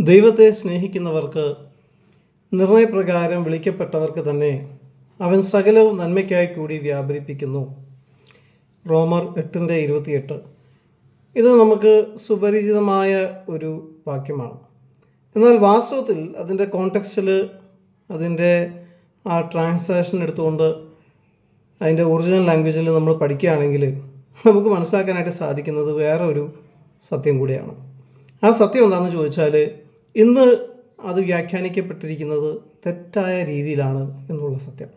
ദൈവത്തെ സ്നേഹിക്കുന്നവർക്ക് നിർണയപ്രകാരം വിളിക്കപ്പെട്ടവർക്ക് തന്നെ അവൻ സകലവും നന്മയ്ക്കായി കൂടി വ്യാപരിപ്പിക്കുന്നു. റോമർ എട്ടിന്റെ ഇരുപത്തിയെട്ട്. ഇത് നമുക്ക് സുപരിചിതമായ ഒരു വാക്യമാണ്. എന്നാൽ വാസ്തവത്തിൽ അതിന്റെ കോണ്ടെക്സ്റ്റിൽ അതിന്റെ ആ ട്രാൻസ്ലേഷൻ എടുത്തുകൊണ്ട് അതിന്റെ ഒറിജിനൽ ലാംഗ്വേജിൽ നമ്മൾ പഠിക്കുകയാണെങ്കിൽ നമുക്ക് മനസ്സിലാക്കാനായിട്ട് സാധിക്കുന്നത് വേറെ ഒരു സത്യം കൂടിയാണ്. ആ സത്യം എന്താണെന്ന് ചോദിച്ചാൽ ഇന്ന് അത് വ്യാഖ്യാനിക്കപ്പെട്ടിരിക്കുന്നത് തെറ്റായ രീതിയിലാണ് എന്നുള്ള സത്യം.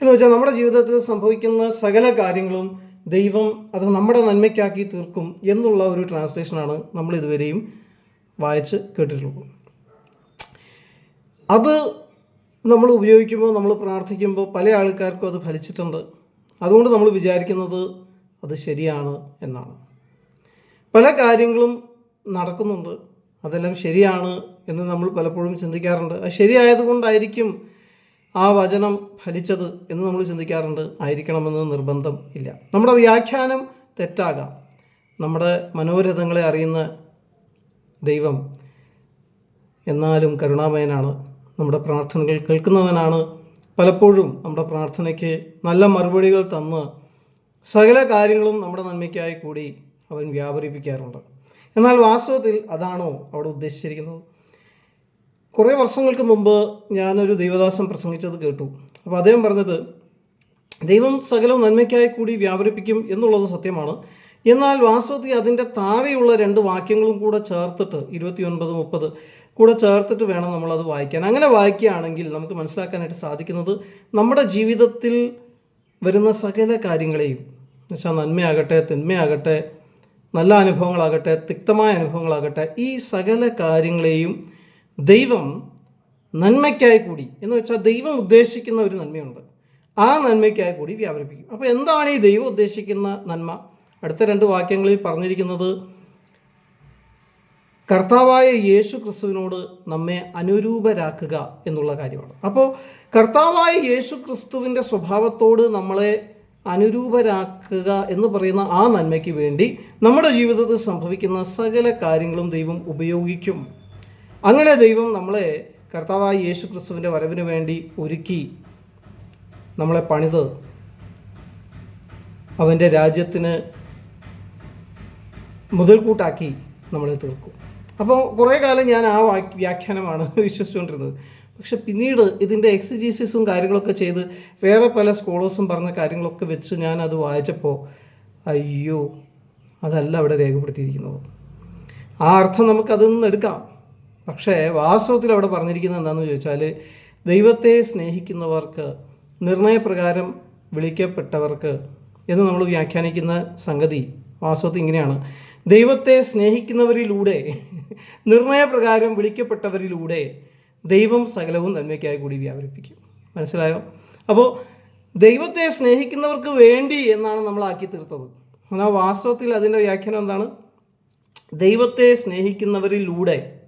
എന്ന് വെച്ചാൽ നമ്മുടെ ജീവിതത്തിൽ സംഭവിക്കുന്ന സകല കാര്യങ്ങളും ദൈവം അത് നമ്മുടെ നന്മയ്ക്കാക്കി തീർക്കും എന്നുള്ള ഒരു ട്രാൻസ്ലേഷനാണ് നമ്മൾ ഇതുവരെയും വായിച്ച് കേട്ടിട്ടുള്ളത്. അത് നമ്മൾ ഉപയോഗിക്കുമ്പോൾ നമ്മൾ പ്രാർത്ഥിക്കുമ്പോൾ പല ആൾക്കാർക്കും അത് ഫലിച്ചിട്ടുണ്ട്. അതുകൊണ്ട് നമ്മൾ വിചാരിക്കുന്നത് അത് ശരിയാണ് എന്നാണ്. പല കാര്യങ്ങളും നടക്കുന്നുണ്ട്. അതെല്ലാം ശരിയാണ് എന്ന് നമ്മൾ പലപ്പോഴും ചിന്തിക്കാറുണ്ട്. അത് ശരിയായതുകൊണ്ടായിരിക്കും ആ വചനം ഫലിച്ചത് എന്ന് നമ്മൾ ചിന്തിക്കാറുണ്ട്. ആയിരിക്കണമെന്ന് നിർബന്ധം ഇല്ല. നമ്മുടെ വ്യാഖ്യാനം തെറ്റാകാം. നമ്മുടെ മനോരഥങ്ങളെ അറിയുന്ന ദൈവം എന്നാലും കരുണാമയനാണ്. നമ്മുടെ പ്രാർത്ഥനകൾ കേൾക്കുന്നവനാണ്. പലപ്പോഴും നമ്മുടെ പ്രാർത്ഥനയ്ക്ക് നല്ല മറുപടികൾ തന്ന് സകല കാര്യങ്ങളും നമ്മുടെ നന്മയ്ക്കായി കൂടി അവൻ വ്യാപരിപ്പിക്കാറുണ്ട്. എന്നാൽ വാസ്തവത്തിൽ അതാണോ അവിടെ ഉദ്ദേശിച്ചിരിക്കുന്നത്? കുറേ വർഷങ്ങൾക്ക് മുമ്പ് ഞാനൊരു ദൈവദാസം പ്രസംഗിച്ചത് കേട്ടു. അപ്പോൾ അദ്ദേഹം പറഞ്ഞത് ദൈവം സകലവും നന്മയ്ക്കായി കൂടി വ്യാപരിപ്പിക്കും എന്നുള്ളത് സത്യമാണ്. എന്നാൽ വാസ്തവത്തിൽ അതിന്റെ താഴെയുള്ള രണ്ട് വാക്യങ്ങളും കൂടെ ചേർത്തിട്ട് ഇരുപത്തിയൊൻപത് മുപ്പത് കൂടെ ചേർത്തിട്ട് വേണം നമ്മളത് വായിക്കാൻ. അങ്ങനെ വായിക്കുകയാണെങ്കിൽ നമുക്ക് മനസ്സിലാക്കാനായിട്ട് സാധിക്കുന്നത് നമ്മുടെ ജീവിതത്തിൽ വരുന്ന സകല കാര്യങ്ങളെയും എന്നുവെച്ചാൽ നന്മയാകട്ടെ തിന്മയാകട്ടെ നല്ല അനുഭവങ്ങളാകട്ടെ തിക്തമായ അനുഭവങ്ങളാകട്ടെ ഈ സകല കാര്യങ്ങളെയും ദൈവം നന്മയ്ക്കായി കൂടി എന്ന് വെച്ചാൽ ദൈവം ഉദ്ദേശിക്കുന്ന ഒരു നന്മയുണ്ട്. ആ നന്മയ്ക്കായി കൂടി വ്യാപരിപ്പിക്കും. അപ്പോൾ എന്താണ് ഈ ദൈവം ഉദ്ദേശിക്കുന്ന നന്മ? അടുത്ത രണ്ട് വാക്യങ്ങളിൽ പറഞ്ഞിരിക്കുന്നത് കർത്താവായ യേശു ക്രിസ്തുവിനോട് നമ്മെ അനുരൂപരാക്കുക എന്നുള്ള കാര്യമാണ്. അപ്പോൾ കർത്താവായ യേശു ക്രിസ്തുവിന്റെ സ്വഭാവത്തോട് നമ്മളെ അനുരൂപരാക്കുക എന്ന് പറയുന്ന ആ നന്മയ്ക്ക് വേണ്ടി നമ്മുടെ ജീവിതത്തിൽ സംഭവിക്കുന്ന സകല കാര്യങ്ങളും ദൈവം ഉപയോഗിക്കും. അങ്ങനെ ദൈവം നമ്മളെ കർത്താവായ യേശു ക്രിസ്തുവിന്റെ വരവിന് വേണ്ടി ഒരുക്കി നമ്മളെ പണിത്. അവന്റെ രാജ്യത്തിന് മുതൽക്കൂട്ടാക്കി നമ്മളെ തീർക്കും. അപ്പോൾ കുറേ കാലം ഞാൻ ആ വ്യാഖ്യാനമാണ് വിശ്വസിച്ചുകൊണ്ടിരുന്നത്. പക്ഷെ പിന്നീട് ഇതിന്റെ എക്സിജീസിസും കാര്യങ്ങളൊക്കെ ചെയ്ത് വേറെ പല സ്കോളേഴ്സും പറഞ്ഞ കാര്യങ്ങളൊക്കെ വെച്ച് ഞാൻ അത് വായിച്ചപ്പോൾ അയ്യോ അതല്ല അവിടെ രേഖപ്പെടുത്തിയിരിക്കുന്നത്. ആ അർത്ഥം നമുക്കതിൽ നിന്ന് എടുക്കാം. പക്ഷേ വാസ്തവത്തിൽ അവിടെ പറഞ്ഞിരിക്കുന്നത് എന്താണെന്ന് ചോദിച്ചാൽ ദൈവത്തെ സ്നേഹിക്കുന്നവർക്ക് നിർണയപ്രകാരം വിളിക്കപ്പെട്ടവർക്ക് എന്ന് നമ്മൾ വ്യാഖ്യാനിക്കുന്ന സംഗതി വാസ്തവത്തിൽ ഇങ്ങനെയാണ്. ദൈവത്തെ സ്നേഹിക്കുന്നവരിലൂടെ നിർണയപ്രകാരം വിളിക്കപ്പെട്ടവരിലൂടെ ദൈവം സകലവും നന്മയ്ക്കായി കൂടി വ്യാപരിപ്പിക്കും. മനസ്സിലായോ? അപ്പോൾ ദൈവത്തെ സ്നേഹിക്കുന്നവർക്ക് വേണ്ടി എന്നാണ് നമ്മൾ ആക്കി തീർത്തത്. എന്നാൽ വാസ്തവത്തിൽ അതിന്റെ വ്യാഖ്യാനം എന്താണ്? ദൈവത്തെ സ്നേഹിക്കുന്നവരിലൂടെ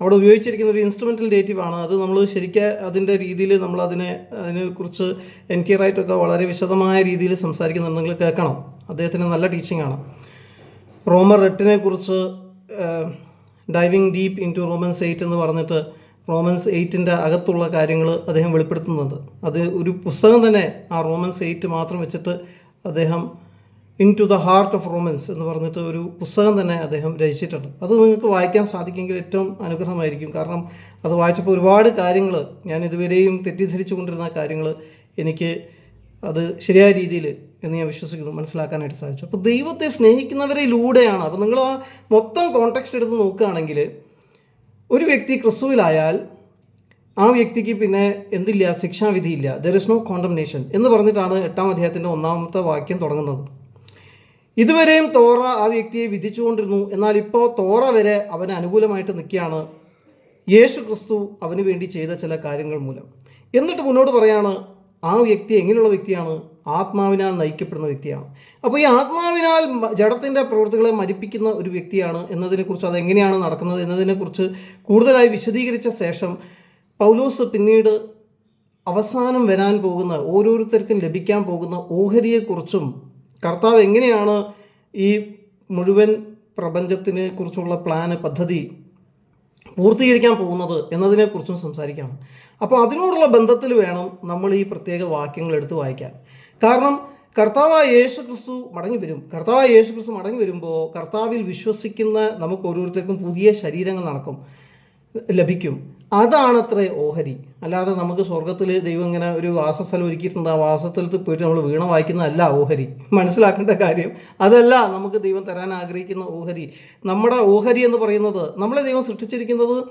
അവിടെ ഉപയോഗിച്ചിരിക്കുന്ന ഒരു ഇൻസ്ട്രുമെന്റൽ ഡേറ്റീവ് ആണ്. അത് നമ്മൾ ശരിക്കും അതിന്റെ രീതിയിൽ നമ്മൾ അതിനെ അതിനെക്കുറിച്ച് എൻ ടി റൈറ്റൊക്കെ വളരെ വിശദമായ രീതിയിൽ സംസാരിക്കുന്നുണ്ട് നിങ്ങൾ കേൾക്കണം. അദ്ദേഹത്തിന് നല്ല ടീച്ചിങ് ആണ്. റോമർ എട്ടിനെ കുറിച്ച് diving deep into Romans eight എന്ന് പറഞ്ഞിട്ട് റോമൻസ് എയ്റ്റിന്റെ അകത്തുള്ള കാര്യങ്ങൾ അദ്ദേഹം വെളിപ്പെടുത്തുന്നുണ്ട്. അത് ഒരു പുസ്തകം തന്നെ ആ റോമൻസ് എയ്റ്റ് മാത്രം വെച്ചിട്ട് അദ്ദേഹം into the heart of Romans എന്ന് പറഞ്ഞിട്ട് ഒരു പുസ്തകം തന്നെ അദ്ദേഹം രചിച്ചിട്ടുണ്ട്. അത് നിങ്ങൾക്ക് വായിക്കാൻ സാധിക്കുമെങ്കിൽ ഏറ്റവും അനുഗ്രഹമായിരിക്കും. കാരണം അത് വായിച്ചപ്പോൾ ഒരുപാട് കാര്യങ്ങൾ ഞാൻ ഇതുവരെയും തെറ്റിദ്ധരിച്ചു കൊണ്ടിരുന്ന കാര്യങ്ങൾ എനിക്ക് അത് ശരിയായ രീതിയിൽ എന്ന് ഞാൻ വിശ്വസിക്കുന്നു മനസ്സിലാക്കാനായിട്ട് സാധിച്ചു. അപ്പോൾ ദൈവത്തെ സ്നേഹിക്കുന്നവരിലൂടെയാണ്. അപ്പോൾ നിങ്ങൾ ആ മൊത്തം കോണ്ടെക്സ്റ്റ് എടുത്ത് നോക്കുകയാണെങ്കിൽ ഒരു വ്യക്തി ക്രിസ്തുവിലായാൽ ആ വ്യക്തിക്ക് പിന്നെ എന്തില്ല ശിക്ഷാവിധിയില്ല. ദർ ഇസ് നോ കോണ്ടംനേഷൻ എന്ന് പറഞ്ഞിട്ടാണ് എട്ടാം അധ്യായത്തിന്റെ ഒന്നാമത്തെ വാക്യം തുടങ്ങുന്നത്. ഇതുവരെയും തോറ ആ വ്യക്തിയെ വിധിച്ചുകൊണ്ടിരുന്നു. എന്നാൽ ഇപ്പോൾ തോറ വരെ അവന് അനുകൂലമായിട്ട് നിൽക്കുകയാണ്. യേശു ക്രിസ്തു അവന് വേണ്ടി ചെയ്ത ചില കാര്യങ്ങൾ മൂലം. എന്നിട്ട് മുന്നോട്ട് പറയാണ് ആ വ്യക്തി എങ്ങനെയുള്ള വ്യക്തിയാണ്? ആത്മാവിനാൽ നയിക്കപ്പെടുന്ന വ്യക്തിയാണ്. അപ്പോൾ ഈ ആത്മാവിനാൽ ജഡത്തിന്റെ പ്രവൃത്തികളെ മരിപ്പിക്കുന്ന ഒരു വ്യക്തിയാണ് എന്നതിനെക്കുറിച്ച് അതെങ്ങനെയാണ് നടക്കുന്നത് എന്നതിനെക്കുറിച്ച് കൂടുതലായി വിശദീകരിച്ച ശേഷം പൗലോസ് പിന്നീട് അവസാനം വരാൻ പോകുന്ന ഓരോരുത്തർക്കും ലഭിക്കാൻ പോകുന്ന ഓഹരിയെക്കുറിച്ചും കർത്താവ് എങ്ങനെയാണ് ഈ മുഴുവൻ പ്രപഞ്ചത്തിനെ കുറിച്ചുള്ള പ്ലാന് പദ്ധതി പൂർത്തീകരിക്കാൻ പോകുന്നത് എന്നതിനെക്കുറിച്ചും സംസാരിക്കുകയാണ്. അപ്പോൾ അതിനോടുള്ള ബന്ധത്തിൽ വേണം നമ്മൾ ഈ പ്രത്യേക വാക്യങ്ങൾ എടുത്ത് വായിക്കാൻ. കാരണം കർത്താവായ യേശു ക്രിസ്തു മടങ്ങി വരും കർത്താവായ യേശു ക്രിസ്തു മടങ്ങി വരുമ്പോൾ കർത്താവിൽ വിശ്വസിക്കുന്ന നമുക്ക് ഓരോരുത്തർക്കും പുതിയ ശരീരങ്ങൾ നടക്കും ലഭിക്കും. അതാണത്രേ ഓഹരി. അല്ലാതെ നമുക്ക് സ്വർഗത്തിൽ ദൈവം ഇങ്ങനെ ഒരു വാസസ്ഥലം ഒരുക്കിയിട്ടുണ്ട്. ആ വാസസ്ഥലത്ത് പോയിട്ട് നമ്മൾ വീണ വായിക്കുന്നതല്ല ഓഹരി. മനസ്സിലാക്കേണ്ട കാര്യം അതല്ല നമുക്ക് ദൈവം തരാൻ ആഗ്രഹിക്കുന്ന ഓഹരി. നമ്മുടെ ഓഹരി എന്ന് പറയുന്നത് നമ്മളെ ദൈവം സൃഷ്ടിച്ചിരിക്കുന്നത്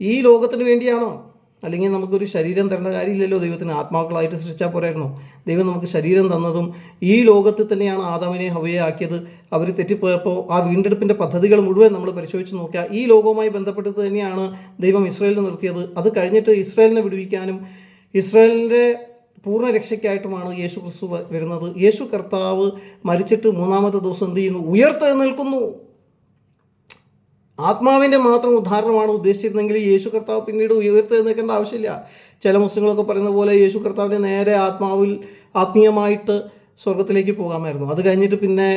ഈ ലോകത്തിന് വേണ്ടിയാണോ? അല്ലെങ്കിൽ നമുക്കൊരു ശരീരം തരേണ്ട കാര്യമില്ലല്ലോ ദൈവത്തിന്. ആത്മാക്കളായിട്ട് സൃഷ്ടിച്ചാൽ പോരായിരുന്നു. ദൈവം നമുക്ക് ശരീരം തന്നതും ഈ ലോകത്തിൽ തന്നെയാണ് ആദാമിനെ ഹവയെ ആക്കിയത്. അവർ തെറ്റിപ്പോയപ്പോൾ ആ വീണ്ടെടുപ്പിന്റെ പദ്ധതികൾ മുഴുവൻ നമ്മൾ പരിശോധിച്ച് നോക്കിയാൽ ഈ ലോകവുമായി ബന്ധപ്പെട്ട് തന്നെയാണ് ദൈവം ഇസ്രായേലിനെ നിർത്തിയത്. അത് കഴിഞ്ഞിട്ട് ഇസ്രായേലിനെ വിടുവിക്കാനും ഇസ്രായേലിന്റെ പൂർണ രക്ഷയ്ക്കായിട്ടുമാണ് യേശു ക്രിസ്തു വരുന്നത്. യേശു കർത്താവ് മരിച്ചിട്ട് മൂന്നാമത്തെ ദിവസം എന്ത് ചെയ്യുന്നു? ഉയർത്തെഴുന്നേൽക്കുന്നു. ആത്മാവിന്റെ മാത്രം ഉദാഹരണമാണ് ഉദ്ദേശിച്ചിരുന്നെങ്കിൽ യേശു കർത്താവ് പിന്നീട് ഉയർത്തെഴുന്നേൽക്കേണ്ട ആവശ്യമില്ല. ചില മുസ്ലിങ്ങളൊക്കെ പറയുന്ന പോലെ യേശു കർത്താവിന്റെ നേരെ ആത്മാവിൽ ആത്മീയമായിട്ട് സ്വർഗത്തിലേക്ക് പോകാമായിരുന്നു. അത് കഴിഞ്ഞിട്ട് പിന്നെ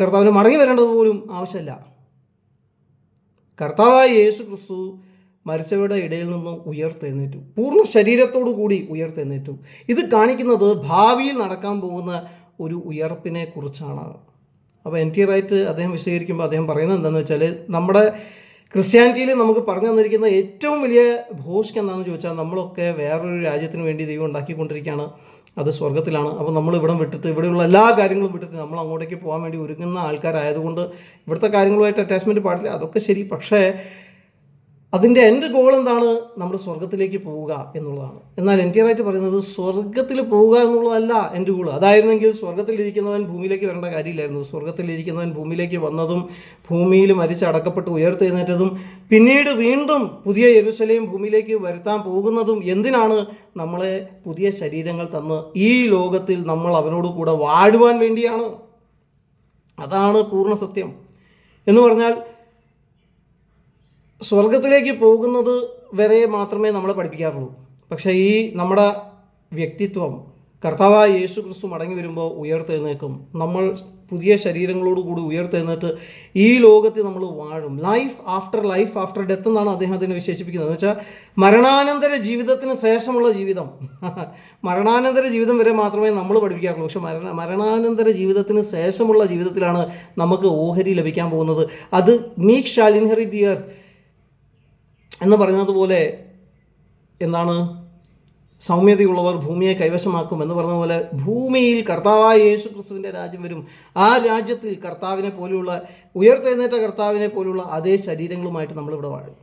കർത്താവിന് മടങ്ങി വരേണ്ടത് പോലും ആവശ്യമില്ല. കർത്താവായ യേശു ക്രിസ്തു മരിച്ചവരുടെ ഇടയിൽ നിന്ന് ഉയർത്തെഴുന്നേറ്റു പൂർണ ശരീരത്തോടു കൂടി ഉയർത്തെഴുന്നേറ്റു ഇത് കാണിക്കുന്നത് ഭാവിയിൽ നടക്കാൻ പോകുന്ന ഒരു ഉയർപ്പിനെ കുറിച്ചാണ്. അപ്പോൾ എൻ ടി റൈറ്റ് അദ്ദേഹം വിശദീകരിക്കുമ്പോൾ അദ്ദേഹം പറയുന്നത് എന്താണെന്ന് വെച്ചാൽ നമ്മുടെ ക്രിസ്ത്യാനിറ്റിയിൽ നമുക്ക് പറഞ്ഞു തന്നിരിക്കുന്ന ഏറ്റവും വലിയ ഭോഷ്ക്ക് എന്താണെന്ന് ചോദിച്ചാൽ നമ്മളൊക്കെ വേറൊരു രാജ്യത്തിന് വേണ്ടി ദൈവം ഉണ്ടാക്കിക്കൊണ്ടിരിക്കുകയാണ്. അത് സ്വർഗത്തിലാണ് അപ്പോൾ നമ്മൾ ഇവിടം വിട്ടിട്ട് ഇവിടെയുള്ള എല്ലാ കാര്യങ്ങളും വിട്ടിട്ട് നമ്മൾ അങ്ങോട്ടേക്ക് പോകാൻ വേണ്ടി ഒരുങ്ങുന്ന ആൾക്കാരായതുകൊണ്ട് ഇവിടുത്തെ കാര്യങ്ങളുമായിട്ട് അറ്റാച്ച്മെന്റ് പാടില്ല. അതൊക്കെ ശരി. പക്ഷേ അതിന്റെ എന്റെ ഗോൾ എന്താണ്? നമ്മൾ സ്വർഗത്തിലേക്ക് പോവുക എന്നുള്ളതാണ്. എന്നാൽ എൻ ടി ആറായിട്ട് പറയുന്നത് സ്വർഗത്തിൽ പോവുക എന്നുള്ളതല്ല എന്റെ ഗോൾ അതായിരുന്നെങ്കിൽ സ്വർഗത്തിലിരിക്കുന്നവൻ ഭൂമിയിലേക്ക് വരേണ്ട കാര്യമില്ലായിരുന്നു. സ്വർഗത്തിലിരിക്കുന്നവൻ ഭൂമിയിലേക്ക് വന്നതും ഭൂമിയിൽ മരിച്ചടക്കപ്പെട്ട് ഉയർത്തെഴുന്നേറ്റതും പിന്നീട് വീണ്ടും പുതിയ യെരുശലേം ഭൂമിയിലേക്ക് വരുത്താൻ പോകുന്നതും എന്തിനാണ് നമ്മളെ പുതിയ ശരീരങ്ങൾ തന്ന് ഈ ലോകത്തിൽ നമ്മൾ അവനോട് കൂടെ വാഴുവാൻ വേണ്ടിയാണ്? അതാണ് പൂർണ സത്യം. എന്ന് പറഞ്ഞാൽ സ്വർഗത്തിലേക്ക് പോകുന്നത് വരെ മാത്രമേ നമ്മളെ പഠിപ്പിക്കാറുള്ളൂ. പക്ഷേ ഈ നമ്മുടെ വ്യക്തിത്വം കർത്താവായ യേശു ക്രിസ്തു മടങ്ങി വരുമ്പോൾ ഉയർത്തെഴുന്നേക്കും നമ്മൾ പുതിയ ശരീരങ്ങളോട് കൂടി ഉയർത്തെഴുന്നേറ്റ് ഈ ലോകത്തിൽ നമ്മൾ വാഴും. Life after life after death എന്നാണ് അദ്ദേഹം അതിനെ വിശേഷിപ്പിക്കുന്നത്. എന്ന് വെച്ചാൽ മരണാനന്തര ജീവിതത്തിന് ശേഷമുള്ള ജീവിതം. മരണാനന്തര ജീവിതം വരെ മാത്രമേ നമ്മൾ പഠിപ്പിക്കാറുള്ളൂ. പക്ഷെ മരണ മരണാനന്തര ജീവിതത്തിന് ശേഷമുള്ള ജീവിതത്തിലാണ് നമുക്ക് ഓഹരി ലഭിക്കാൻ പോകുന്നത്. അത് മീക് ഷാൽ ദി എർത്ത് എന്ന് പറയുന്നത് പോലെ എന്താണ്? സൗമ്യതയുള്ളവർ ഭൂമിയെ കൈവശമാക്കും എന്ന് പറഞ്ഞ പോലെ ഭൂമിയിൽ കർത്താവായ യേശു ക്രിസ്തുവിന്റെ രാജ്യം വരും. ആ രാജ്യത്തിൽ കർത്താവിനെ പോലെയുള്ള ഉയർത്തെഴുന്നേറ്റ കർത്താവിനെ പോലെയുള്ള അതേ ശരീരങ്ങളുമായിട്ട് നമ്മളിവിടെ വാഴും.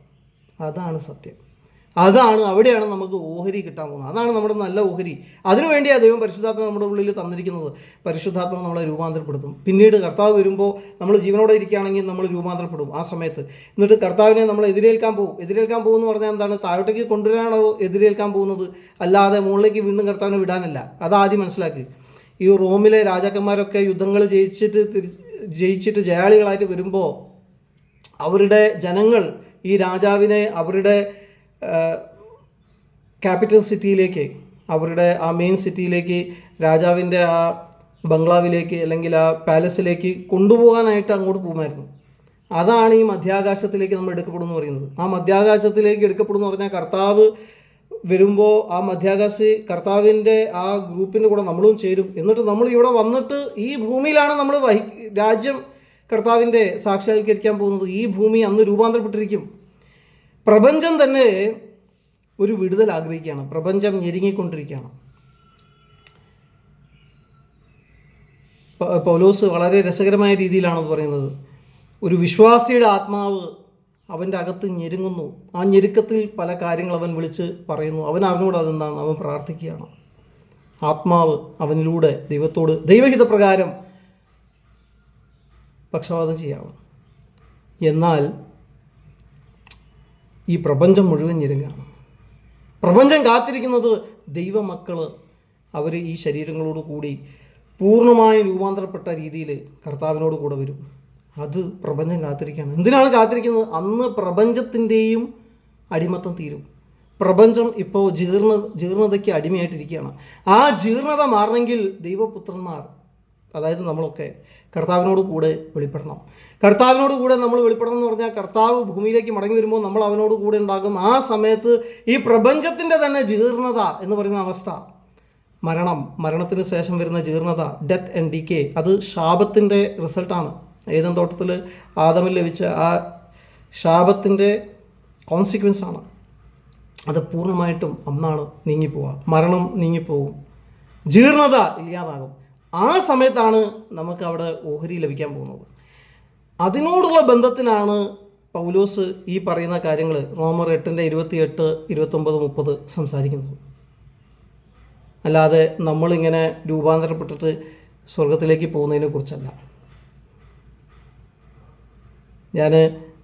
അതാണ് സത്യം. അതാണ് അവിടെയാണ് നമുക്ക് ഓഹരി കിട്ടാൻ പോകുന്നത്. അതാണ് നമ്മുടെ നല്ല ഓഹരി. അതിനുവേണ്ടിയാണ് ദൈവം പരിശുദ്ധാത്മ നമ്മുടെ ഉള്ളിൽ തന്നിരിക്കുന്നത്. പരിശുദ്ധാത്മ നമ്മളെ രൂപാന്തരപ്പെടുത്തും. പിന്നീട് കർത്താവ് വരുമ്പോൾ നമ്മൾ ജീവനോടെ ഇരിക്കുകയാണെങ്കിൽ നമ്മൾ രൂപാന്തരപ്പെടും ആ സമയത്ത്. എന്നിട്ട് കർത്താവിനെ നമ്മൾ എതിരേൽക്കാൻ പോകും. എതിരേൽക്കാൻ പോകുമെന്ന് പറഞ്ഞാൽ എന്താണ്? താഴോട്ടേക്ക് കൊണ്ടുവരാനാണോ എതിരേൽക്കാൻ പോകുന്നത്. അല്ലാതെ മുകളിലേക്ക് വീണ്ടും കർത്താവിനെ വിടാനല്ല. അതാദ്യം മനസ്സിലാക്കി. ഈ റോമിലെ രാജാക്കന്മാരൊക്കെ യുദ്ധങ്ങൾ ജയിച്ചിട്ട് ജയിച്ചിട്ട് ജയാളികളായിട്ട് വരുമ്പോൾ അവരുടെ ജനങ്ങൾ ഈ രാജാവിനെ അവരുടെ ക്യാപിറ്റൽ സിറ്റിയിലേക്ക് അവരുടെ ആ മെയിൻ സിറ്റിയിലേക്ക് രാജാവിന്റെ ആ ബംഗ്ലാവിലേക്ക് അല്ലെങ്കിൽ ആ പാലസിലേക്ക് കൊണ്ടുപോകാനായിട്ട് അങ്ങോട്ട് പോകുമായിരുന്നു. അതാണ് ഈ മധ്യാകാശത്തിലേക്ക് നമ്മൾ എടുക്കപ്പെടുമെന്ന് പറയുന്നത്. ആ മധ്യാകാശത്തിലേക്ക് എടുക്കപ്പെടുമെന്ന് പറഞ്ഞാൽ കർത്താവ് വരുമ്പോൾ ആ മധ്യാകാശി കർത്താവിന്റെ ആ ഗ്രൂപ്പിന്റെ കൂടെ നമ്മളും ചേരും. എന്നിട്ട് നമ്മൾ ഇവിടെ വന്നിട്ട് ഈ ഭൂമിയിലാണ് നമ്മൾ വഹി രാജ്യം കർത്താവിന്റെ സാക്ഷാത്കരിക്കാൻ പോകുന്നത്. ഈ ഭൂമി അന്ന് രൂപാന്തരപ്പെട്ടിരിക്കും. പ്രപഞ്ചം തന്നെ ഒരു വിടുതൽ ആഗ്രഹിക്കുകയാണ്. പ്രപഞ്ചം ഞെരുങ്ങിക്കൊണ്ടിരിക്കുകയാണ്. പൗലോസ് വളരെ രസകരമായ രീതിയിലാണത് പറയുന്നത്. ഒരു വിശ്വാസിയുടെ ആത്മാവ് അവന്റെ അകത്ത് ഞെരുങ്ങുന്നു. ആ ഞെരുക്കത്തിൽ പല കാര്യങ്ങൾ അവൻ വിളിച്ച് പറയുന്നു. അവൻ അറിഞ്ഞുകൂടാ അതെന്താണ്? അവൻ പ്രാർത്ഥിക്കുകയാണ്. ആത്മാവ് അവനിലൂടെ ദൈവത്തോട് ദൈവഹിതപ്രകാരം പക്ഷപാതം ചെയ്യണം എന്നാൽ ഈ പ്രപഞ്ചം മുഴുവൻ ഞെരുങ്ങാണ് പ്രപഞ്ചം കാത്തിരിക്കുന്നത് ദൈവമക്കൾ അവർ ഈ ശരീരങ്ങളോട് കൂടി പൂർണമായും രൂപാന്തരപ്പെട്ട രീതിയിൽ കർത്താവിനോട് കൂടെ വരും. അത് പ്രപഞ്ചം കാത്തിരിക്കുകയാണ്. എന്തിനാണ് കാത്തിരിക്കുന്നത്? അന്ന് പ്രപഞ്ചത്തിന്റെയും അടിമത്തം തീരും. പ്രപഞ്ചം ഇപ്പോൾ ജീർണ ജീർണതയ്ക്ക് അടിമയായിട്ടിരിക്കുകയാണ്. ആ ജീർണത മാറണമെങ്കിൽ ദൈവപുത്രന്മാർ അതായത് നമ്മളൊക്കെ കർത്താവിനോട് കൂടെ വെളിപ്പെടണം. കർത്താവിനോട് കൂടെ നമ്മൾ വെളിപ്പെടണം എന്ന് പറഞ്ഞാൽ കർത്താവ് ഭൂമിയിലേക്ക് മടങ്ങി വരുമ്പോൾ നമ്മൾ അവനോട് കൂടെ ഉണ്ടാകും. ആ സമയത്ത് ഈ പ്രപഞ്ചത്തിന്റെ തന്നെ ജീർണത എന്ന് പറയുന്ന അവസ്ഥ. മരണം മരണത്തിന് ശേഷം വരുന്ന ജീർണത ഡെത്ത് ആൻഡ് കെ അത് ശാപത്തിന്റെ റിസൾട്ടാണ് ഏതൻ തോട്ടത്തിൽ ആദമിൽ ലഭിച്ച ആ ശാപത്തിന്റെ കോൺസിക്വൻസ് ആണ്. അത് പൂർണമായിട്ടും അന്നാണ് നീങ്ങിപ്പോവുക. മരണം നീങ്ങിപ്പോവും. ജീർണത ഇല്ലാതാകും. ആ സമയത്താണ് നമുക്ക് അവിടെ ഓഹരി ലഭിക്കാൻ പോകുന്നത്. അതിനോടുള്ള ബന്ധത്തിനാണ് പൗലോസ് ഈ പറയുന്ന കാര്യങ്ങൾ റോമർ എട്ടിന്റെ ഇരുപത്തിയെട്ട് ഇരുപത്തൊമ്പത് മുപ്പത് സംസാരിക്കുന്നത്. അല്ലാതെ നമ്മളിങ്ങനെ രൂപാന്തരപ്പെട്ടിട്ട് സ്വർഗത്തിലേക്ക് പോകുന്നതിനെ കുറിച്ചല്ല. ഞാൻ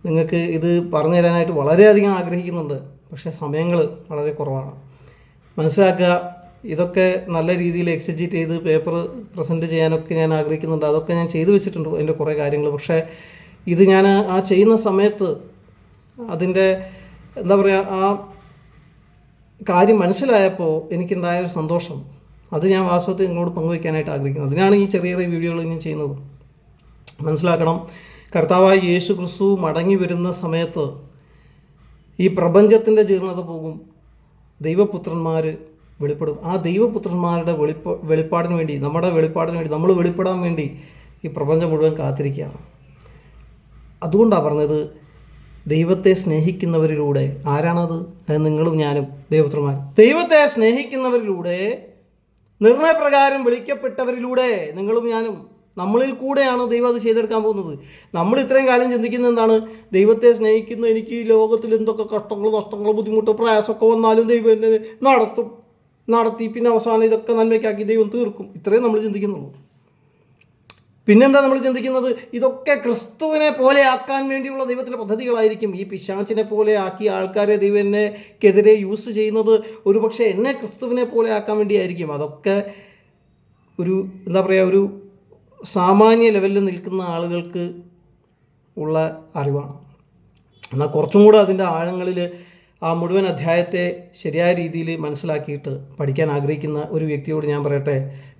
നിങ്ങൾക്ക് ഇത് പറഞ്ഞു തരാനായിട്ട് വളരെയധികം ആഗ്രഹിക്കുന്നുണ്ട്. പക്ഷേ സമയങ്ങൾ വളരെ കുറവാണ്. മനസ്സിലാക്കുക ഇതൊക്കെ നല്ല രീതിയിൽ എക്സിജിറ്റ് ചെയ്ത് പേപ്പർ പ്രസന്റ് ചെയ്യാനൊക്കെ ഞാൻ ആഗ്രഹിക്കുന്നുണ്ട്. അതൊക്കെ ഞാൻ ചെയ്തു വെച്ചിട്ടുണ്ട് അതിന്റെ കുറേ കാര്യങ്ങൾ. പക്ഷേ ഇത് ഞാൻ ആ ചെയ്യുന്ന സമയത്ത് അതിന്റെ എന്താ പറയുക ആ കാര്യം മനസ്സിലായപ്പോൾ എനിക്കുണ്ടായ ഒരു സന്തോഷം. അത് ഞാൻ വാസ്തവത്തിൽ ഇങ്ങോട്ട് പങ്കുവയ്ക്കാനായിട്ട് ആഗ്രഹിക്കുന്നത് അതിനാണ് ഈ ചെറിയ ചെറിയ വീഡിയോകൾ ഞാൻ ചെയ്യുന്നത്. മനസ്സിലാക്കണം കർത്താവായ യേശു ക്രിസ്തു മടങ്ങി വരുന്ന സമയത്ത് ഈ പ്രപഞ്ചത്തിന്റെ ജീർണത പോകും. ദൈവപുത്രന്മാർ വെളിപ്പെടും. ആ ദൈവപുത്രന്മാരുടെ വെളിപ്പ വെളിപ്പാടിന് വേണ്ടി നമ്മുടെ വെളിപ്പാടിന് വേണ്ടി നമ്മൾ വെളിപ്പെടാൻ വേണ്ടി ഈ പ്രപഞ്ചം മുഴുവൻ കാത്തിരിക്കുകയാണ്. അതുകൊണ്ടാണ് പറഞ്ഞത് ദൈവത്തെ സ്നേഹിക്കുന്നവരിലൂടെ ആരാണത് അത് നിങ്ങളും ഞാനും ദൈവപുത്രന്മാർ ദൈവത്തെ സ്നേഹിക്കുന്നവരിലൂടെ നിർണയപ്രകാരം വിളിക്കപ്പെട്ടവരിലൂടെ നിങ്ങളും ഞാനും നമ്മളിൽ കൂടെയാണ് ദൈവം അത് ചെയ്തെടുക്കാൻ പോകുന്നത്. നമ്മൾ ഇത്രയും കാലം ചിന്തിക്കുന്നത് എന്താണ്? ദൈവത്തെ സ്നേഹിക്കുന്ന എനിക്ക് ഈ ലോകത്തിൽ എന്തൊക്കെ കഷ്ടങ്ങളും നഷ്ടങ്ങളും ബുദ്ധിമുട്ടോ പ്രയാസമൊക്കെ വന്നാലും ദൈവം എന്നെ നടത്തും. നടത്തി പിന്നെ അവസാനം ഇതൊക്കെ നന്മയ്ക്കാക്കി ദൈവം തീർക്കും. ഇത്രയും നമ്മൾ ചിന്തിക്കുന്നുള്ളൂ. പിന്നെന്താ നമ്മൾ ചിന്തിക്കുന്നത്? ഇതൊക്കെ ക്രിസ്തുവിനെ പോലെ ആക്കാൻ വേണ്ടിയുള്ള ദൈവത്തിന്റെ പദ്ധതികളായിരിക്കും. ഈ പിശാച്ചിനെ പോലെ ആക്കി ആൾക്കാരെ ദൈവനെക്കെതിരെ യൂസ് ചെയ്യുന്നത് ഒരു പക്ഷേ എന്നെ ക്രിസ്തുവിനെ പോലെ ആക്കാൻ വേണ്ടിയായിരിക്കും. അതൊക്കെ ഒരു എന്താ പറയുക ഒരു സാമാന്യ ലെവലിൽ നിൽക്കുന്ന ആളുകൾക്ക് ഉള്ള അറിവാണ്. എന്നാൽ കുറച്ചും കൂടെ അതിന്റെ ആഴങ്ങളിൽ ആ മുഴുവൻ അധ്യായത്തെ ശരിയായ രീതിയിൽ മനസ്സിലാക്കിയിട്ട് പഠിക്കാൻ ആഗ്രഹിക്കുന്ന ഒരു വ്യക്തിയോട് ഞാൻ പറയട്ടെ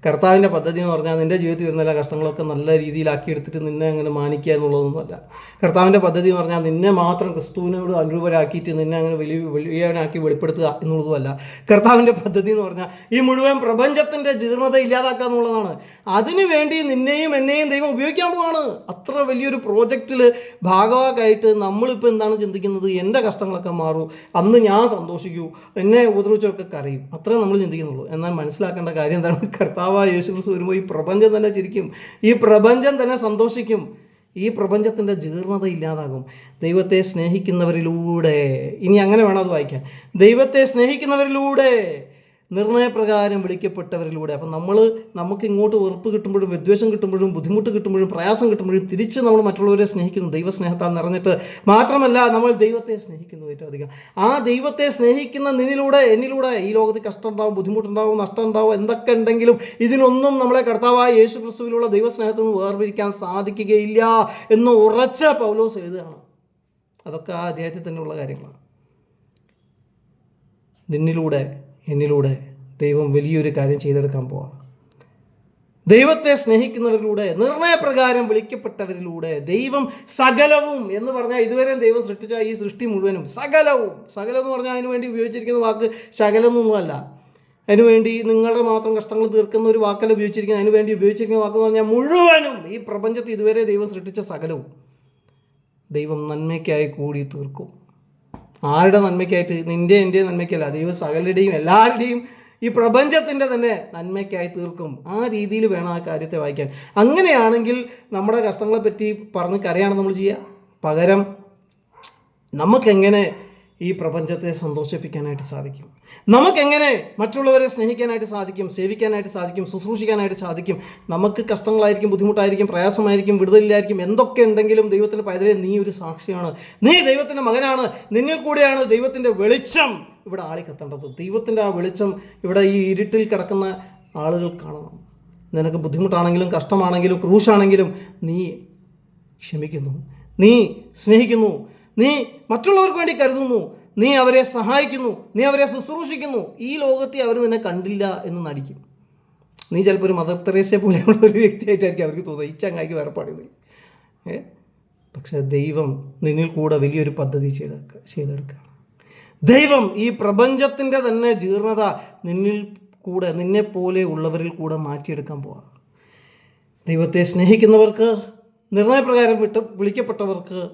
കർത്താവിന്റെ പദ്ധതി എന്ന് പറഞ്ഞാൽ നിന്റെ ജീവിതത്തിൽ വരുന്ന എല്ലാ കഷ്ടങ്ങളൊക്കെ നല്ല രീതിയിലാക്കിയെടുത്തിട്ട് നിന്നെ അങ്ങനെ മാനിക്കുക എന്നുള്ളതൊന്നുമല്ല. കർത്താവിന്റെ പദ്ധതി എന്ന് പറഞ്ഞാൽ നിന്നെ മാത്രം ക്രിസ്തുവിനോട് അനുരൂപരാക്കിയിട്ട് നിന്നെ അങ്ങനെ വലിയ വലിയവനാക്കി വെളിപ്പെടുത്തുക എന്നുള്ളതുമല്ല. കർത്താവിന്റെ പദ്ധതി എന്ന് പറഞ്ഞാൽ ഈ മുഴുവൻ പ്രപഞ്ചത്തിന്റെ ജീർണത ഇല്ലാതാക്കുക എന്നുള്ളതാണ്. അതിനു വേണ്ടി നിന്നെയും എന്നെയും ദൈവം ഉപയോഗിക്കാൻ പോവാണ്. അത്ര വലിയൊരു പ്രോജക്റ്റിൽ ഭാഗവാക്കായിട്ട് നമ്മളിപ്പോൾ എന്താണ് ചിന്തിക്കുന്നത്? എന്റെ കഷ്ടങ്ങളൊക്കെ മാറൂ. അന്ന് ഞാൻ സന്തോഷിക്കൂ. എന്നെ ഉപദ്രവിച്ചൊക്കെ കരയും. അത്രേ നമ്മൾ ചിന്തിക്കുന്നുള്ളൂ. എന്നാൽ മനസ്സിലാക്കേണ്ട കാര്യം എന്താണ്? കർത്താവായ യേശു ക്രിസ്തു വരുമ്പോൾ ഈ പ്രപഞ്ചം തന്നെ ചിരിക്കും. ഈ പ്രപഞ്ചം തന്നെ സന്തോഷിക്കും. ഈ പ്രപഞ്ചത്തിന്റെ ജീർണത ഇല്ലാതാകും. ദൈവത്തെ സ്നേഹിക്കുന്നവരിലൂടെ. ഇനി അങ്ങനെ വേണം അത് വായിക്കാൻ. ദൈവത്തെ സ്നേഹിക്കുന്നവരിലൂടെ. നിർണയപ്രകാരം വിളിക്കപ്പെട്ടവരിലൂടെ അപ്പം നമ്മൾ നമുക്ക് ഇങ്ങോട്ട് വെറുപ്പ് കിട്ടുമ്പോഴും വിദ്വേഷം കിട്ടുമ്പോഴും ബുദ്ധിമുട്ട് കിട്ടുമ്പോഴും പ്രയാസം കിട്ടുമ്പോഴും തിരിച്ച് നമ്മൾ മറ്റുള്ളവരെ സ്നേഹിക്കുന്നു ദൈവസ്നേഹത്താൽ നിറഞ്ഞിട്ട്. മാത്രമല്ല നമ്മൾ ദൈവത്തെ സ്നേഹിക്കുന്നു ഏറ്റവും അധികം. ആ ദൈവത്തെ സ്നേഹിക്കുന്ന നിന്നിലൂടെ എന്നിലൂടെ ഈ ലോകത്ത് കഷ്ടം ഉണ്ടാവും ബുദ്ധിമുട്ടുണ്ടാവും നഷ്ടം ഉണ്ടാവും എന്തൊക്കെ ഉണ്ടെങ്കിലും ഇതിനൊന്നും നമ്മളെ കർത്താവായ യേശു ക്രിസ്തുവിലുള്ള ദൈവസ്നേഹത്തിൽ നിന്ന് വേർപിരിക്കാൻ സാധിക്കുകയില്ല എന്ന് ഉറച്ച പൗലോസ് എഴുതുകയാണ്. അതൊക്കെ ആ അധ്യായത്തിൽ തന്നെയുള്ള കാര്യങ്ങളാണ്. നിന്നിലൂടെ എന്നിലൂടെ ദൈവം വലിയൊരു കാര്യം ചെയ്തെടുക്കാൻ പോവാം. ദൈവത്തെ സ്നേഹിക്കുന്നവരിലൂടെ നിർണയപ്രകാരം വിളിക്കപ്പെട്ടവരിലൂടെ ദൈവം സകലവും എന്ന് പറഞ്ഞാൽ ഇതുവരെ ദൈവം സൃഷ്ടിച്ച ഈ സൃഷ്ടി മുഴുവനും സകലവും. സകലം എന്ന് പറഞ്ഞാൽ അതിനു വേണ്ടി ഉപയോഗിച്ചിരിക്കുന്ന വാക്ക് ശകലമൊന്നുമല്ല അതിനുവേണ്ടി നിങ്ങളുടെ മാത്രം കഷ്ടങ്ങൾ തീർക്കുന്ന ഒരു വാക്കല്ല ഉപയോഗിച്ചിരിക്കുന്നത്. അതിനു വേണ്ടി ഉപയോഗിച്ചിരിക്കുന്ന വാക്കെന്ന് പറഞ്ഞാൽ മുഴുവനും ഈ പ്രപഞ്ചത്തിൽ ഇതുവരെ ദൈവം സൃഷ്ടിച്ച സകലവും ദൈവം നന്മയ്ക്കായി കൂടി തീർക്കും ആരുടെ നന്മയ്ക്കായിട്ട്? നിന്റെ എന്റെ നന്മയ്ക്കല്ല. ദൈവം സകലരുടെയും എല്ലാവരുടെയും ഈ പ്രപഞ്ചത്തിന്റെ തന്നെ നന്മയ്ക്കായി തീർക്കും. ആ രീതിയിൽ വേണം ആ കാര്യത്തെ വായിക്കാൻ. അങ്ങനെയാണെങ്കിൽ നമ്മുടെ കഷ്ടങ്ങളെപ്പറ്റി പറഞ്ഞ് കരയാണ് നമ്മൾ ചെയ്യുക? പകരം നമുക്കെങ്ങനെ ഈ പ്രപഞ്ചത്തെ സന്തോഷിപ്പിക്കാനായിട്ട് സാധിക്കും. നമുക്കെങ്ങനെ മറ്റുള്ളവരെ സ്നേഹിക്കാനായിട്ട് സാധിക്കും സേവിക്കാനായിട്ട് സാധിക്കും ശുശ്രൂഷിക്കാനായിട്ട് സാധിക്കും? നമുക്ക് കഷ്ടങ്ങളായിരിക്കും ബുദ്ധിമുട്ടായിരിക്കും പ്രയാസമായിരിക്കും വിടുതലില്ലായിരിക്കും എന്തൊക്കെ ഉണ്ടെങ്കിലും ദൈവത്തിന്റെ പൈതലെ നീ ഒരു സാക്ഷിയാണ്. നീ ദൈവത്തിന്റെ മകനാണ്. നിന്നിൽ കൂടെയാണ് ദൈവത്തിന്റെ വെളിച്ചം ഇവിടെ ആളിക്കത്തേണ്ടത്. ദൈവത്തിന്റെ ആ വെളിച്ചം ഇവിടെ ഈ ഇരുട്ടിൽ കിടക്കുന്ന ആളുകൾ കാണണം. നിനക്ക് ബുദ്ധിമുട്ടാണെങ്കിലും കഷ്ടമാണെങ്കിലും ക്രൂശാണെങ്കിലും നീ ക്ഷമിക്കുന്നു. നീ സ്നേഹിക്കുന്നു. നീ മറ്റുള്ളവർക്ക് വേണ്ടി കരുതുന്നു. നീ അവരെ സഹായിക്കുന്നു. നീ അവരെ ശുശ്രൂഷിക്കുന്നു. ഈ ലോകത്തെ അവർ നിന്നെ കണ്ടില്ല എന്ന് നടിക്കും. നീ ചിലപ്പോൾ ഒരു മദർ തെരേസയെ പോലെയുള്ള ഒരു വ്യക്തിയായിട്ടായിരിക്കും അവർക്ക് തോന്നുന്നത്. ഈ ചങ്ങായിക്ക് വേറെ പാടുന്നില്ല ഏ? പക്ഷേ ദൈവം നിന്നിൽ കൂടെ വലിയൊരു പദ്ധതി ചെയ്തെടുക്കുക ചെയ്തെടുക്കുക ദൈവം ഈ പ്രപഞ്ചത്തിന്റെ തന്നെ ജീർണത നിന്നിൽ കൂടെ നിന്നെ പോലെ ഉള്ളവരിൽ കൂടെ മാറ്റിയെടുക്കാൻ പോവാ. ദൈവത്തെ സ്നേഹിക്കുന്നവർക്ക് നിർണയപ്രകാരം വിട്ട് വിളിക്കപ്പെട്ടവർക്ക്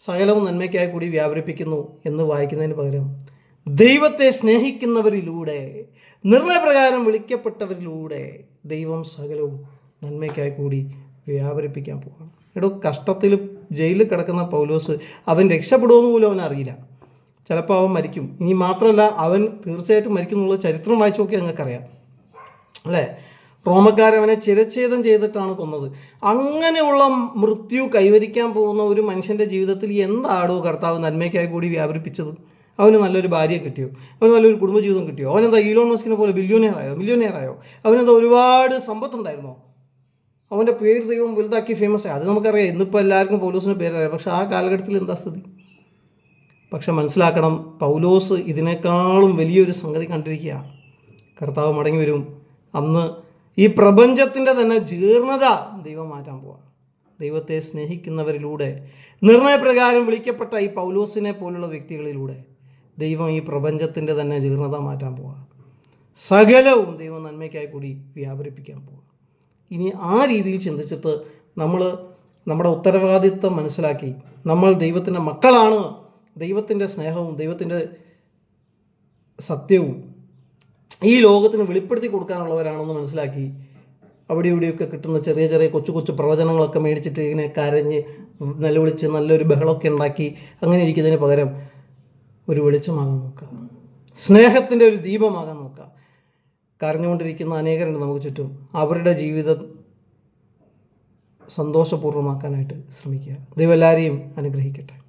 സകലവും നന്മയ്ക്കായി കൂടി വ്യാപരിപ്പിക്കുന്നു എന്ന് വായിക്കുന്നതിന് പകരം ദൈവത്തെ സ്നേഹിക്കുന്നവരിലൂടെ നിർണയപ്രകാരം വിളിക്കപ്പെട്ടവരിലൂടെ ദൈവം സകലവും നന്മയ്ക്കായി കൂടി വ്യാപരിപ്പിക്കാൻ പോകണം എടോ കഷ്ടത്തിൽ ജയിലിൽ കിടക്കുന്ന പൗലോസ് അവൻ രക്ഷപ്പെടുമെന്ന് പോലും അവൻ അറിയില്ല. ചിലപ്പോൾ അവൻ മരിക്കും. ഇനി മാത്രമല്ല അവൻ തീർച്ചയായിട്ടും മരിക്കും എന്നുള്ള ചരിത്രം വായിച്ചു നോക്കി ഞങ്ങൾക്കറിയാം. അല്ലേ? റോമക്കാരവനെ ചിരച്ഛേദം ചെയ്തിട്ടാണ് കൊന്നത്. അങ്ങനെയുള്ള മൃത്യു കൈവരിക്കാൻ പോകുന്ന ഒരു മനുഷ്യന്റെ ജീവിതത്തിൽ എന്താടോ കർത്താവ് നന്മയ്ക്കായി കൂടി വ്യാപരിപ്പിച്ചത്? അവന് നല്ലൊരു ഭാര്യയെ കിട്ടിയോ? അവന് നല്ലൊരു കുടുംബജീവിതം കിട്ടിയോ? അവനെന്താ ഈലോൺ മസ്കിനെ പോലെ ബില്യോണിയറായോ മില്യോണിയറായോ അവനെന്താ ഒരുപാട് സമ്പത്തുണ്ടായിരുന്നോ? അവന്റെ പേര് ദൈവം വലുതാക്കി ഫേമസ് ആയി. അത് നമുക്കറിയാം. ഇന്നിപ്പോൾ എല്ലാവർക്കും പൗലോസിന്റെ പേരറിയാം. പക്ഷേ ആ കാലഘട്ടത്തിൽ എന്താ സ്ഥിതി? പക്ഷെ മനസ്സിലാക്കണം പൗലോസ് ഇതിനേക്കാളും വലിയൊരു സംഗതി കണ്ടിരിക്കുക കർത്താവ് മടങ്ങി വരും. അന്ന് ഈ പ്രപഞ്ചത്തിന്റെ തന്നെ ജീർണത ദൈവം മാറ്റാൻ പോവുക ദൈവത്തെ സ്നേഹിക്കുന്നവരിലൂടെ നിർണയപ്രകാരം വിളിക്കപ്പെട്ട ഈ പൗലോസിനെ പോലുള്ള വ്യക്തികളിലൂടെ ദൈവം ഈ പ്രപഞ്ചത്തിന്റെ തന്നെ ജീർണത മാറ്റാൻ പോവാ. സകലവും ദൈവം നന്മയ്ക്കായി കൂടി വ്യാപരിപ്പിക്കാൻ പോവാ. ഇനി ആ രീതിയിൽ ചിന്തിച്ചിട്ട് നമ്മൾ നമ്മുടെ ഉത്തരവാദിത്വം മനസ്സിലാക്കി നമ്മൾ ദൈവത്തിന്റെ മക്കളാണ്. ദൈവത്തിന്റെ സ്നേഹവും ദൈവത്തിന്റെ സത്യവും ഈ ലോകത്തിന് വെളിപ്പെടുത്തി കൊടുക്കാനുള്ളവരാണെന്ന് മനസ്സിലാക്കി അവിടെ ഇവിടെയൊക്കെ കിട്ടുന്ന ചെറിയ ചെറിയ കൊച്ചു കൊച്ചു പ്രവചനങ്ങളൊക്കെ മേടിച്ചിട്ട് ഇങ്ങനെ കരഞ്ഞ് നിലവിളിച്ച് നല്ലൊരു ബഹളമൊക്കെ ഉണ്ടാക്കി അങ്ങനെ ഇരിക്കുന്നതിന് പകരം ഒരു വെളിച്ചമാകാൻ നോക്കുക. സ്നേഹത്തിന്റെ ഒരു ദീപമാകാൻ നോക്കുക. കരഞ്ഞുകൊണ്ടിരിക്കുന്ന അനേകരുണ്ട് നമുക്ക് ചുറ്റും. അവരുടെ ജീവിതം സന്തോഷപൂർവമാക്കാനായിട്ട് ശ്രമിക്കുക. ദൈവം എല്ലാവരെയും അനുഗ്രഹിക്കട്ടെ.